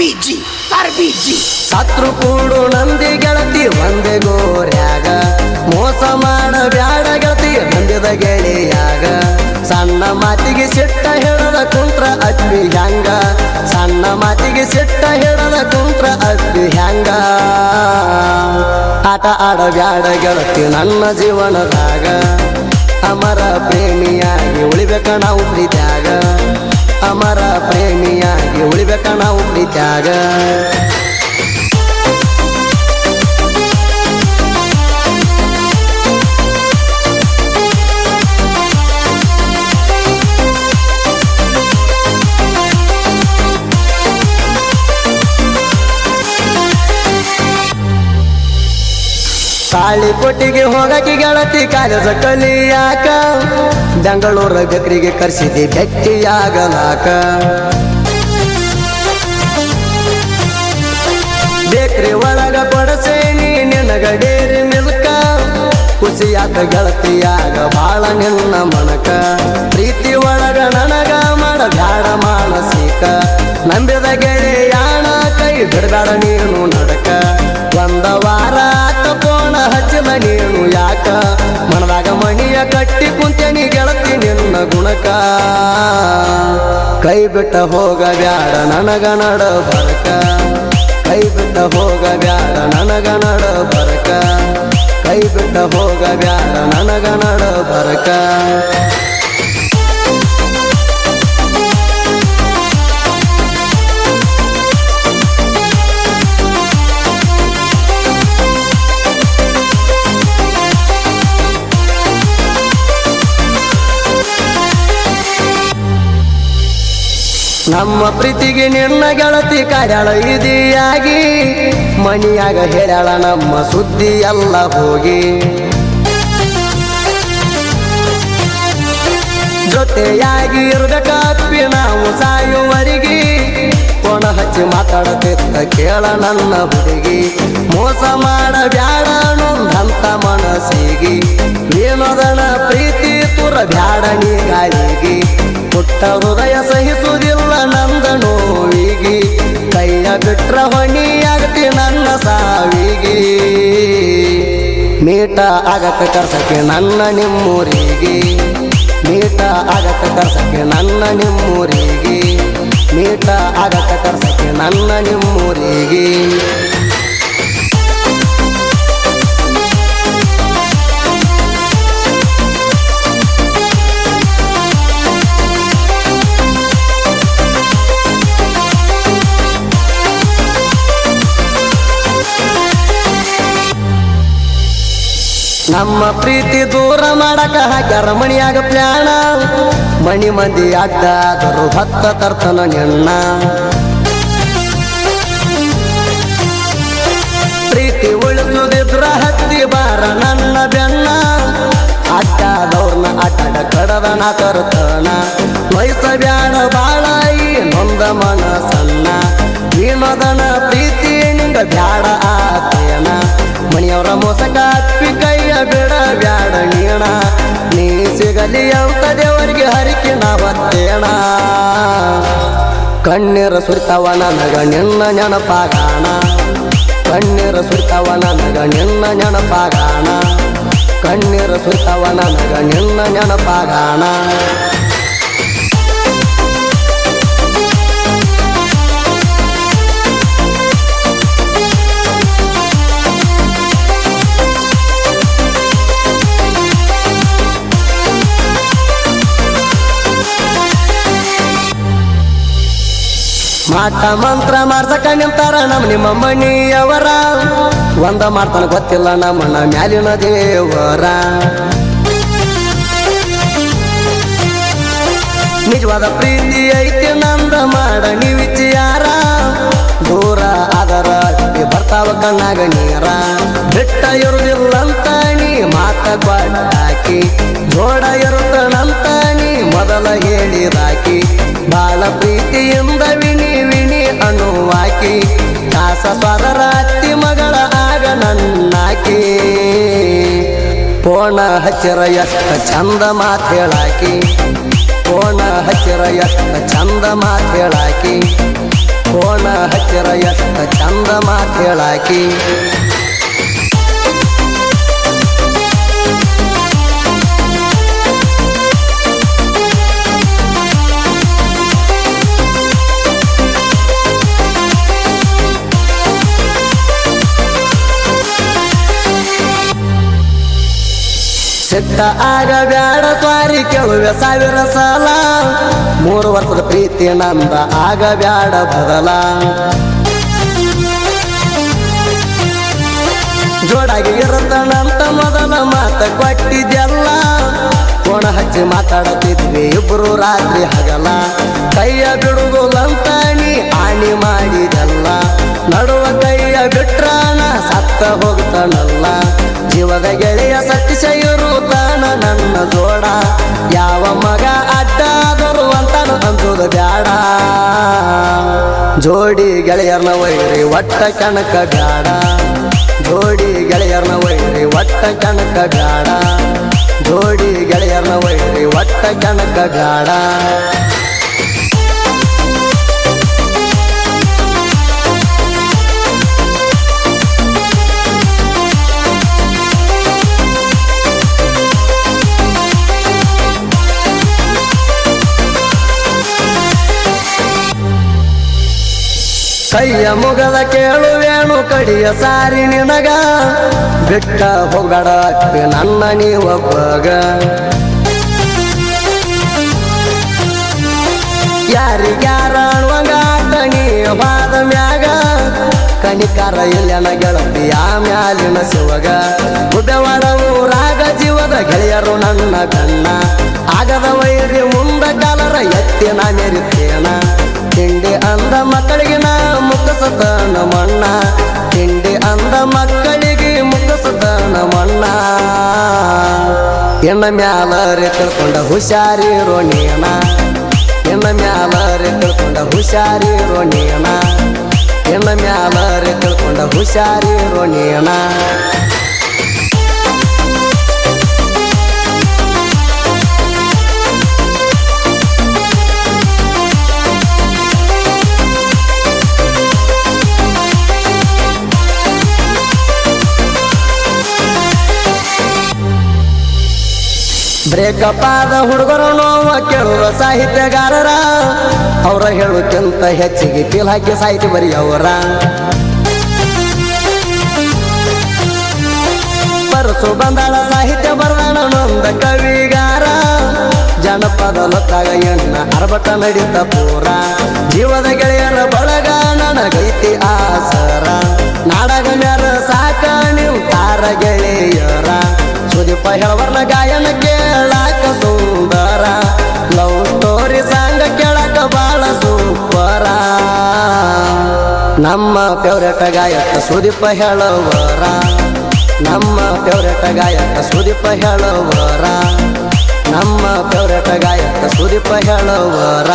R busy ಸತ್ರು ಕೂಡು ನಂದಿ ಗೆಳತಿ, ಒಂದೇ ಗೋರ್ಯಾಗ. ಮೋಸ ಮಾಡ ಬ್ಯಾಡ ಗೆಳತಿ ನಂದಿದ ಗೆಳೆಯಾಗ. ಸಣ್ಣ ಮಾತಿಗೆ ಸಿಟ್ಟ ಹೇಳದ ಕುಂತ್ರ ಅಪ್ಪಿ ಹ್ಯಾಂಗ. ಸಣ್ಣ ಮಾತಿಗೆ ಸಿಟ್ಟ ಹೇಳದ ಕುಂತ್ರ ಅಪ್ಪಿ ಹ್ಯಾಂಗ. ಆಟ ಆಡ ಬ್ಯಾಡ ಗೆಳತಿ, ನನ್ನ ಜೀವನದಾಗ. ಅಮರ ಪ್ರೇಮಿಯಾಗಿ ಉಳಿಬೇಕ ನಾವು ಪ್ರೀತ್ಯಾಗ. ಅಮರ ಪ್ರೇಮಿಯಾಗಿ ಉಳಿಬೇಕ ನಾವು ಪ್ರೀತ್ಯಾಗ ತಾಳಿ ಕೊಟ್ಟಿಗೆ ಹೋಗಕ್ಕೆ ಗೆಳತಿ ಕಾಲೇಜ ಕಲಿಯಾಕ. ಬೆಂಗಳೂರ ಗಕ್ರಿಗೆ ಕರೆಸಿದೆ ಗಟ್ಟಿಯಾಗಲಾಕ. ಬೇಕ್ರಿ ಒಳಗ ಕೊಡಸೇನಿ ನಿನಗ ಡೇರಿ ಮಿಲ್ಕ. ಖುಷಿಯಾದ ಗೆಳತಿಯಾಗ ಬಾಳ ನಿನ್ನ ಮನಕ. ಪ್ರೀತಿ ಒಳಗ ನನಗ ಮಾಡ ಬ್ಯಾಡ ಮಾನಸಿಕ. ನಂಬಿದ ಗೆಳೆಯಾಣ ಕೈ ಬಿಡಬೇಡ ನೀನು ನಡಕ. ಒಂದ ವಾರ ನೀನು ಯಾಕ? ಮನದಾಗ ಮಣಿಯ ಕಟ್ಟಿ ಕುಂತೇನಿ ಗೆಳತಿ ನಿನ್ನ ಗುಣಕ. ಕೈ ಬಿಟ್ಟ ಹೋಗ ಬ್ಯಾಡ ನನಗ ನಡ ಬರಕ. ಕೈ ಬಿಟ್ಟ ಹೋಗ ಬ್ಯಾಡ ನನಗ ನಡ ಬರಕ. ಕೈ ಬಿಟ್ಟ ಹೋಗ ಬ್ಯಾಡ ನನಗ ನಡ ಬರಕ. ನಮ್ಮ ಪ್ರೀತಿಗೆ ನಿನ್ನ ಗೆಳತಿ ಕಾರ್ಯಾಳ ಇದಿಯಾಗಿ ಮಣಿಯಾಗ ಹೇಳ್ಯಾಳ ನಮ್ಮ ಸುದ್ದಿ ಎಲ್ಲ ಹೋಗಿ. ಜೊತೆಯಾಗಿ ಇರ್ಬೇಕಪ್ಪಿ ನಾವು ಸಾಯುವರಿಗೆ ಕೊಣ ಹಚ್ಚಿ ಮಾತಾಡತಿತ್ತ ಕೇಳ ನನ್ನ ಹುಡುಗಿ. ಮೋಸ ಮಾಡ ಬ್ಯಾಡ ನೊಂದಂತ ಮನಸ್ಸಿಗೆ ಏನದನ ಪ್ರೀತಿ ತುರ ಬ್ಯಾಡ ನೀ ಪುಟ್ಟ ಹೃದಯ ಸಹಿಸುವುದಿಲ್ಲ ನಂದ ನೋವಿಗೆ. ಕೈಯ ಬಿಟ್ರ ಹೊಣಿಯಾಗತಿ ನನ್ನ ಸಾವಿಗೆ. ಮೀಟ ಆಗಕ್ಕ ಕರ್ಸಕ್ಕೆ ನನ್ನ ನಿಮ್ಮೂರಿಗೆ. ಮೀಟ ಆಗಕ್ಕ ಕರ್ಸಕ್ಕೆ ನನ್ನ ನಿಮ್ಮೂರಿಗೆ. ಮೀಟ ಆಗಕ್ಕ ಕರ್ಸಕ್ಕೆ ನನ್ನ ನಿಮ್ಮೂರಿಗೆ. ನಮ್ಮ ಪ್ರೀತಿ ದೂರ ಮಾಡಕ ಹಾಕ್ಯಾರ ಮಣಿಯಾಗ ಪ್ಲಾಣ ಮಣಿ ಮಂದಿ ಆಗ್ದಾದರು ಹತ್ತ ತರ್ತನ ಎಣ್ಣ ಪ್ರೀತಿ ಉಳಿಸುದಿದ್ರ ಹತ್ತಿ ಬಾರ ನನ್ನ ಬೆನ್ನ. ಅಟ್ಟಾದವ್ರನ್ನ ಅಡ್ಡ ಕಡದನ ಕರ್ತನ. ವಯಸ್ಸ ಬ್ಯಾಡ ಬಾಳ ಮನ ಸಣ್ಣ. ಈ ಮದನ ಪ್ರೀತಿ ನಿಂಗ ಬ್ಯಾಡ ಆತೇನ. ಮಣಿಯವರ ಮೋಸಕ ಬಿಡ, ಬ್ಯಾಡ ನೀಣ ನೀ ಸಿಗಲಿ ಅಂತ ದೇವರಿಗೆ ಹರಿಕೆ ನಾವತ್ತೇಣ ಕಣ್ಣೀರ ಸುರಿತವ ನನಗ ನಿನ್ನ ನೆನಪಾಗಾಣ. ಕಣ್ಣೀರ ಸುರಿತವ ನನಗ ನಿನ್ನ ನೆನಪಾಗಾಣ. ಕಣ್ಣೀರ ಸುರಿತವ ನನಗ ನಿನ್ನ ನೆನಪಾಗಾಣ. ಮಾಟ ಮಂತ್ರ ಮಾಡ್ಸಕ ನಿಂತಾರ ನಮ್ ನಿಮ್ಮ ಮಣಿಯವರ. ಒಂದ ಮಾಡ್ತಾನ ಗೊತ್ತಿಲ್ಲ ನಮ್ಮಣ್ಣ ಮ್ಯಾಲಿನ ದೇವರ. ನಿಜವಾದ ಪ್ರೀತಿ ಐತಿ ನಂದ ಮಾಡ ನೀ ವಿಚಾರ. ದೂರ ಅದರ ಬರ್ತಾವ ಕಣ್ಣಾಗ ನೀರ. ಬಿಟ್ಟ ಇರುದಿಲ್ಲಂತ ನೀ ಮಾತ ಹಾಕಿ ಜೋಡ ಇರುತ್ತನಂತ ನೀ ಮೊದಲ ಹೇಳಿದಾಕಿ. ಬಾಳ ಪ್ರೀತಿಯಿಂದ ವಿನಿ ಅನುವಾಕಿ ದಾಸ ಸ್ವದರ ಅತ್ತಿ ಮಗಳ ಆಗ ನನ್ನಾಕಿ. ಪೋಣ ಹಚ್ಚಿರ ಎಷ್ಟ ಚಂದ ಮಾತೇಳಾಕಿ ಪೋಣ ಹಚ್ಚಿರ ಎಷ್ಟ ಚಂದ ಮಾತೇಳಾಕಿ ಕೋಣ ಹಚ್ಚಿರ ಎಷ್ಟ ಚಂದ ಮಾತೇಳಾಕಿ ಸಿಟ್ಟ ಆಗ ಬ್ಯಾಡ ಸ್ವಾರಿ ಕೇಳುವೆ ಸಾವಿರ ಸಾಲ. ಮೂರು ವರ್ಷದ ಪ್ರೀತಿ ನಂದ ಆಗ ಬ್ಯಾಡ ಬದಲ. ಜೋಡಾಗಿ ಇರತನಂತ ಮೊದಲ ಮಾತ ಕೊಟ್ಟಿದ್ದೆಲ್ಲ. ಕೋಣ ಹಚ್ಚಿ ಮಾತಾಡುತ್ತಿದ್ವಿ ಇಬ್ರು ರಾತ್ರಿ ಹಗಲ. ಕೈಯ ಬಿಡುವುದಂತ ನೀ ಆಣಿ ಮಾಡಿದಲ್ಲ. ನಡುವ ಕೈಯ ಬಿಟ್ರಾನ ಸತ್ತ ಹೋಗ್ತಾನಲ್ಲ ಜೀವದ ಗೆಳೆಯ ಸತ್ಯ ಇರುತ್ತಾನ ನನ್ನ ಜೋಡ. ಯಾವ ಮಗ ಅಡ್ಡಾದರು ಅಂತಾನು ಅಂದುದು ಬ್ಯಾಡ. ಜೋಡಿ ಗೆಳೆಯರ್ನ ವೈರಿ ಒಟ್ಟ ಕಣಕ ಬ್ಯಾಡ. ಜೋಡಿ ಗೆಳೆಯರ್ನ ವೈರಿ ಒಟ್ಟ ಕಣಕ ಬ್ಯಾಡ. ಜೋಡಿ ಗೆಳೆಯರ್ನ ವೈರಿ ಒಟ್ಟ ಕಣಕ ಬ್ಯಾಡ. ಕೈಯ ಮುಗದ ಕೇಳುವೇನು ಕಡಿಯ ಸಾರಿ ನಿನಗ. ಬಿಟ್ಟ ಹೊಗಡ ನನ್ನ ನೀವೊಬ್ಬಗ ಯಾರಿಗ್ಯಾರ ಅಣ್ವಂಗಾಟ ನೀ ಬಾದ ಮ್ಯಾಗ. ಕಣಿಕಾರ ಇಲ್ಲನ ಗೆಳತಿ ಆ ಮ್ಯಾಲಿನ ಶಿವಗ. ಉದವಡ ಊರಾಗ ಜೀವದ ಗೆಳೆಯರು ನನ್ನ ಕಣ್ಣ ಆಗದ ವೈರಿ ಮುಂದ ಕಾಲರ ಎತ್ತಿನ ಮೆರಿತೇನ ಅಂದ ಮಕ್ಕಳಿಗೆ ನಾ ಮುಖಸದ ನಮ್ಮಣ್ಣ. ತಿಂಡಿ ಅಂದ ಮಕ್ಕಳಿಗೆ ಮುಖಸದ ನಮ್ಮಣ್ಣ. ಎಣ್ಣ ಮ್ಯಾಲರೆ ತಿಳ್ಕೊಂಡ ಹುಷಾರಿ ರೋಣಿಯಣ ಎಣ್ಣ ಮ್ಯಾಲರೆ ತಿಳ್ಕೊಂಡ ಹುಷಾರಿ ರೋಣಿಯಣ ಎಣ್ಣ ಮ್ಯಾಲರೆ ತಿಳ್ಕೊಂಡ ಹುಷಾರಿ ನೀನ. ಬ್ರೇಕಪ್ ಆದ ಹುಡುಗರು ನೋವ ಕೇಳುವ ಸಾಹಿತ್ಯಗಾರರ. ಅವರ ಹೇಳುಕ್ಕಿಂತ ಹೆಚ್ಚಿಗೆ ಪೀಲ್ ಹಾಕಿ ಸಾಹಿತ್ಯ ಬರೆಯವರ. ಪರಸು ಬಂದಾಳ, ಸಾಹಿತ್ಯ ಬರದಾಳ ನೊಂದ ಕವಿಗಾರ. ಜನಪದ ಲೊತ್ತಾಗ ಎಣ್ಣ ಅರ್ಬಟ ನಡೀತ ಪೂರ. ಜೀವದ ಗೆಳೆಯರ ಬಳಗ ನನಗೈತಿ ಆಸರ. ನಾಡಗಣ್ಯರ ಸಾಕ ನೀವು ತಾರ ಗೆಳೆಯರ. ಸುದೀಪ ಹೇಳವರ್ನ ನಮ್ಮ ಫೇವ್ರೇಟ್ ಗಾಯಕ ಸುದೀಪ ಹೇಳವರ. ನಮ್ಮ ಫೇವ್ರೇಟ್ ಗಾಯಕ ಸುದೀಪ ಹೇಳವರ. ನಮ್ಮ ಫೇವ್ರೇಟ್ ಗಾಯಕ ಸುದೀಪ ಹೇಳವರ.